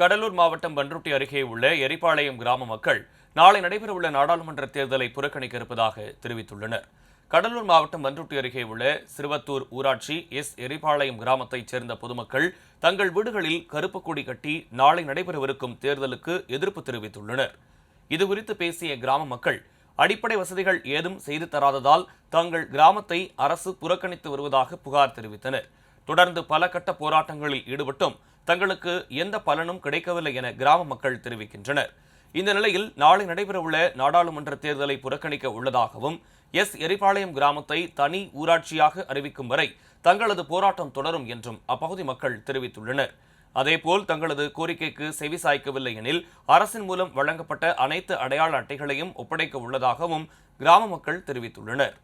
கடலூர் மாவட்டம் பன்ருட்டி அருகே உள்ள எரிபாளையம் கிராம மக்கள் நாளை நடைபெறவுள்ள நாடாளுமன்ற தேர்தலை புறக்கணிக்க இருப்பதாக தெரிவித்துள்ளனர். கடலூர் மாவட்டம் பன்ருட்டி அருகே உள்ள சிறுவத்தூர் ஊராட்சி எஸ். எரிபாளையம் கிராமத்தைச் சேர்ந்த பொதுமக்கள் தங்கள் வீடுகளில் கருப்பு கொடி கட்டி நாளை நடைபெறவிருக்கும் தேர்தலுக்கு எதிர்ப்பு தெரிவித்துள்ளனர். இதுகுறித்து பேசிய கிராம மக்கள் அடிப்படை வசதிகள் ஏதும் செய்து தராததால் தங்கள் கிராமத்தை அரசு புறக்கணித்து வருவதாக புகார் தெரிவித்தனர். தொடர்ந்து பல கட்ட போராட்டங்களில் ஈடுபட்டும் தங்களுக்கு எந்த பலனும் கிடைக்கவில்லை என கிராம மக்கள் தெரிவிக்கின்றனர். இந்த நிலையில் நாளை நடைபெறவுள்ள நாடாளுமன்ற தேர்தலை புறக்கணிக்க உள்ளதாகவும் எஸ். எரிபாளையம் கிராமத்தை தனி ஊராட்சியாக அறிவிக்கும் வரை தங்களது போராட்டம் தொடரும் என்றும் அப்பகுதி மக்கள் தெரிவித்துள்ளனர். அதேபோல் தங்களது கோரிக்கைக்கு செவி சாய்க்கவில்லை எனில் அரசின் மூலம் வழங்கப்பட்ட அனைத்து அடையாள அட்டைகளையும் ஒப்படைக்க உள்ளதாகவும் கிராம மக்கள் தெரிவித்துள்ளனர்.